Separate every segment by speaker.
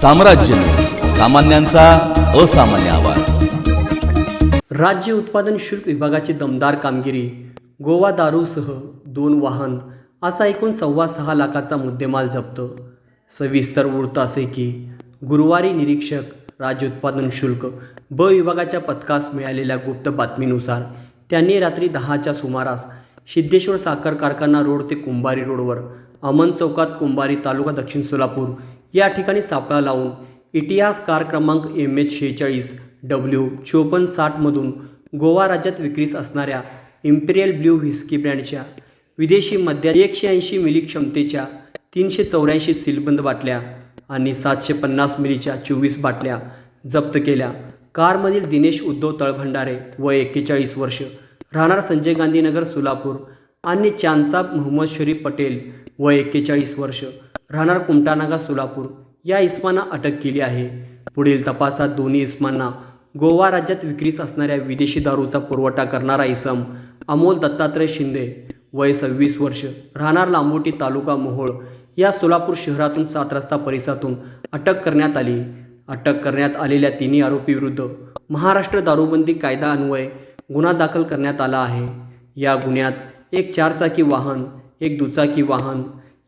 Speaker 1: साम्राज्य सामान्यांचा असामान्य आवाज.
Speaker 2: राज्य उत्पादन शुल्क विभागाची दमदार कामगिरी गोवा दारूसह दोन वाहन असा एकूण सव्वा सहा लाखाचा मुद्देमाल जप्त. सविस्तर वृत्त असे की गुरुवारी निरीक्षक राज्य उत्पादन शुल्क ब विभागाच्या पथकास मिळालेल्या गुप्त बातमीनुसार त्यांनी रात्री दहाच्या सुमारास सिद्धेश्वर साखर कारखाना रोड ते कुंभारी रोडवर अमन चौकात कुंभारी तालुका दक्षिण सोलापूर या ठिकाणी सापळा लावून इतिहास कार क्रमांक एम एच शेहेचाळीस डब्ल्यू चोपन्न साठमधून गोवा राज्यात विक्रीस असणाऱ्या इम्पेरियल ब्ल्यू व्हिस्की ब्रँडच्या विदेशी मद्या एकशे ऐंशी मिली क्षमतेच्या तीनशे चौऱ्याऐंशी सीलबंद बाटल्या आणि सातशे पन्नास मिलीच्या चोवीस बाटल्या जप्त केल्या. कारमधील दिनेश उद्धव तळभंडारे व एक्केचाळीस वर्ष राहणार संजय गांधीनगर सोलापूर आणि चांदसाब मोहम्मद शरीफ पटेल व एक्केचाळीस वर्ष राहणार कुमटानागा सोलापूर. या इस्मांना अटक केली आहे. पुढील तपासात दोन्ही इस्मांना गोवा राज्यात विक्रीस असणाऱ्या विदेशी दारूचा पुरवठा करणारा इसम अमोल दत्तात्रय शिंदे वय सव्वीस वर्ष राहणार लांबोटी तालुका मोहोळ या सोलापूर शहरातून सात रस्ता परिसरातून अटक करण्यात आली. अटक करण्यात आलेल्या तिन्ही आरोपीविरुद्ध महाराष्ट्र दारूबंदी कायदा अन्वये गुन्हा दाखल करण्यात आला आहे. या गुन्ह्यात एक चारचाकी वाहन एक दुचाकी वाहन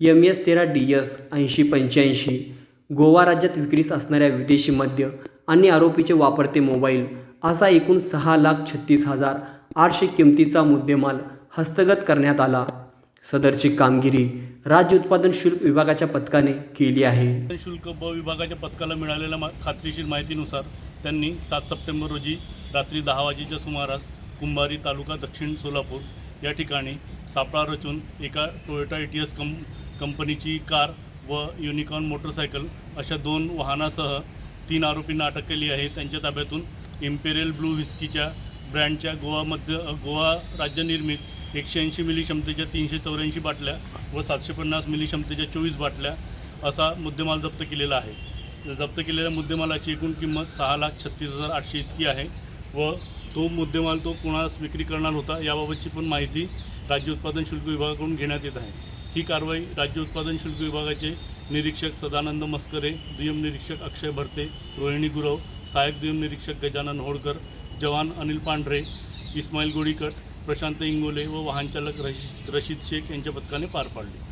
Speaker 2: एम एस तेरा डी एस ऐंशी पंच्याऐंशी गोवा राज्यात विक्रीस असणाऱ्या विदेशी मद्य आणि आरोपीचे वापरते मोबाईल असा एकूण सहा लाख छत्तीस हजार आठशे किमतीचा मुद्देमाल हस्तगत करण्यात आला. सदरची कामगिरी राज्य उत्पादन शुल्क विभागाच्या पथकाने केली आहे.
Speaker 3: शुल्क ब विभागाच्या पथकाला मिळालेल्या मा खात्रीशीर माहितीनुसार त्यांनी सात सप्टेंबर रोजी रात्री दहा वाजेच्या सुमारास कुंभारी तालुका दक्षिण सोलापूर या ठिकाणी सापळा रचून एका टोयोटा ए टी एस कं कंपनीची कार व युनिकॉर्न मोटरसायकल अशा दोन वाहनासह तीन आरोपींना अटक केली आहे. त्यांच्या ताब्यातून इम्पेरियल ब्लू व्हिस्कीच्या ब्रँडच्या गोवामध्ये गोवा राज्यनिर्मित एकशे ऐंशी मिली क्षमतेच्या तीनशे चौऱ्याऐंशी बाटल्या व सातशे पन्नास मिली क्षमतेच्या चोवीस बाटल्या असा मुद्देमाल जप्त केलेला आहे. जप्त केलेल्या मुद्देमालाची एकूण किंमत सहा लाख छत्तीस हजार आठशे इतकी आहे व तो मुद्देमाल तो कोणास विक्री करणार होता याबाबतची पण माहिती राज्य उत्पादन शुल्क विभागाकडून घेण्यात येत आहे. ही कारवाई राज्य उत्पादन शुल्क विभागाचे निरीक्षक सदानंद मस्करे दुय्यम निरीक्षक अक्षय भरते रोहिणी गुरव सहाय्यक दुय्यम निरीक्षक गजानन होडकर जवान अनिल पांढरे इस्माईल गोडीकट प्रशांत इंगोले व वाहनचालक रश रशीद शेख यांच्या पथकाने पार पाडली.